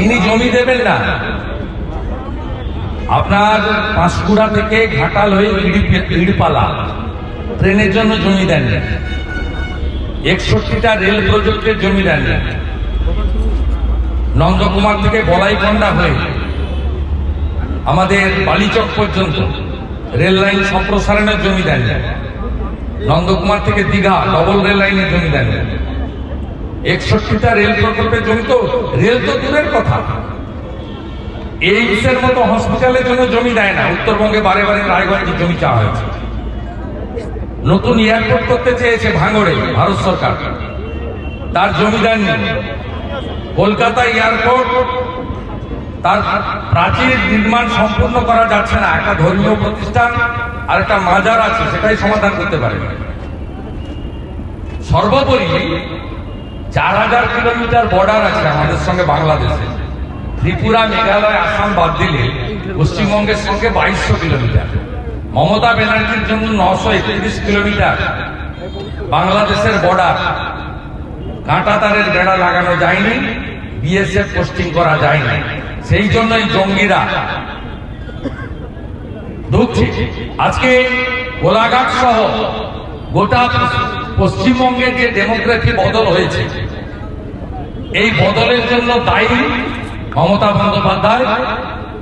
ইনি জমি দেবেন না। আপনার পাঁশকুড়া থেকে ঘাটাল হয়ে ইড়ি- ইড়পালা। ট্রেনের জন্য জমি দেন একষট্টিটা রেল প্রজেক্টের জমি দেন নন্দকুমার থেকে বলাইকন্ডা হয়ে আমাদের বালিচক পর্যন্ত রেল লাইন সম্প্রসারণের জমি দেন নন্দকুমার থেকে দীঘা ডবল রেল লাইনের জমি দেন একষট্টিটা রেল প্রকল্পের জড়িত, রেল তো দূরের কথা। এইমসের মতো হসপিটালের জন্য জমি দেয় না। উত্তরবঙ্গে বারে বারে রায়গঞ্জে জমি চাওয়া হয়েছে। নতুন এয়ারপোর্ট করতে চেয়েছে ভাঙড়ে, ভারত সরকার। তার জমি দেননি। কলকাতা এয়ারপোর্ট তার প্রাচীর নির্মাণ সম্পূর্ণ করা যাচ্ছে না। একটা ধর্মীয় প্রতিষ্ঠান আর একটা মাজার আছে, সেটাই সমাধান করতে পারে। সর্বোপরি চার হাজার কিলোমিটার বর্ডার আছে আমাদের সঙ্গে বাংলাদেশে। ত্রিপুরা, মেঘালয়, আসাম বাদ দিলে পশ্চিমবঙ্গের সঙ্গে বাইশশো কিলোমিটার। মমতা ব্যানার্জির জন্য নশো একত্রিশ কিলোমিটার বাংলাদেশের বর্ডার কাঁটাতারের বেড়া লাগানো যায়নি বিএসএফ পোস্টিং করা যায়নি। সেই জন্যই জঙ্গিরা ঢুকছে আজকে গোলাঘাট সহ গোটা পশ্চিমবঙ্গে যে ডেমোক্রেসি বদল হয়েছে, এই বদলের জন্য দায়ী মমতা বন্দ্যোপাধ্যায়।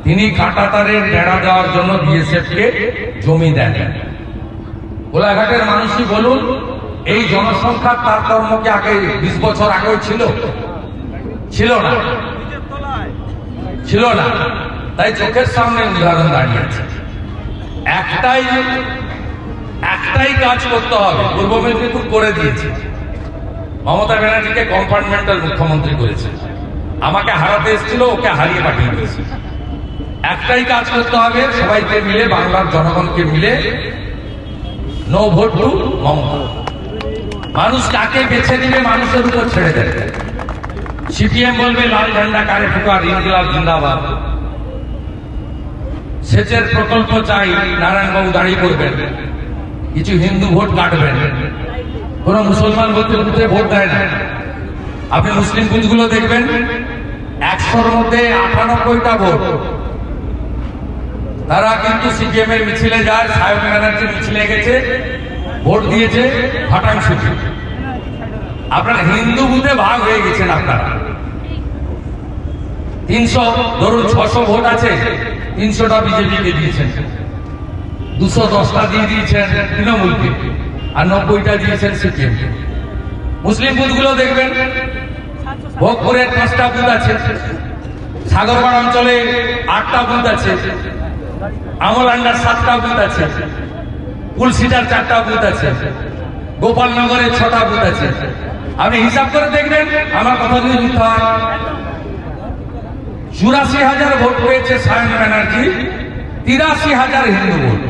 তিনি কাঁটাতারের বেড়া দেওয়ার জন্য বিএসএফ কে জমি দেন। গোলাঘাটের মানুষই বলুন, এই জনসংখ্যার তারতম্য কি আগে বিশ বছর আগেও ছিল। ছিল না। ছিল না। তাই চোখের সামনে উদাহরণ দাঁড়িয়েছে একটাই একটাই কাজ করতে হবে। পূর্ব মেদিনীপুর করে দিয়েছে। মমতা ব্যানার্জিকে কম্পার্টমেন্টাল মুখ্যমন্ত্রী করেছে। আমাকে হারাতে এসেছিল, ওকে হারিয়ে পাঠিয়ে দিয়েছে। একটাই কাজ করতে হবে, সবাইকে মিলে, বাংলার জনগণকে মিলে নো ভোট টু মমতা। মানুষ কাকে বেছে নিবে, মানুষের উপর ছেড়ে দেবে। সিপিএম বলবে, লাল ঝান্ডা কারে ফুকার ইনকিলাব জিন্দাবাদ। সেচের প্রকল্প চাই, নারায়ণবাবু দাঁড়িয়ে করবেন। কিছু হিন্দু ভোট কাটবেন। কোন মুসলমান বলতে ভোট দেয় না। আপনি মুসলিম বুথগুলো দেখবেন, একশোর মধ্যে আটানব্বইটা ভোট। তারা কিন্তু সিপিএম এর মিছিলে যায় সায়ন ব্যানার্জির মিছিলে গেছে, ভোট দিয়েছে ফাটাং সুচি। আপনার হিন্দু বুথে ভাগ হয়ে গেছেন আপনারা। তিনশো, ধরুন ছশো ভোট আছে, তিনশোটা বিজেপিকে দিয়েছেন। দুশো দশটা দিয়ে দিয়েছেন তৃণমূলকে আর নব্বইটা দিয়েছেন সিপিএম মুসলিম বুথগুলো দেখবেন ভোগপুরের পাঁচটা বুথ আছে, সাগরপাড় অঞ্চলে আটটা বুথ আছে, আমলান্ডার সাতটা বুথ আছে, কুলসিটার চারটা বুথ আছে, গোপালনগরে ছটা বুথ আছে। আপনি হিসাব করে দেখবেন, আমার কথা যদি মিথ্যা হয়, চুরাশি হাজার ভোট পেয়েছে সায়ন ব্যানার্জি, তিরাশি হাজার হিন্দু ভোট।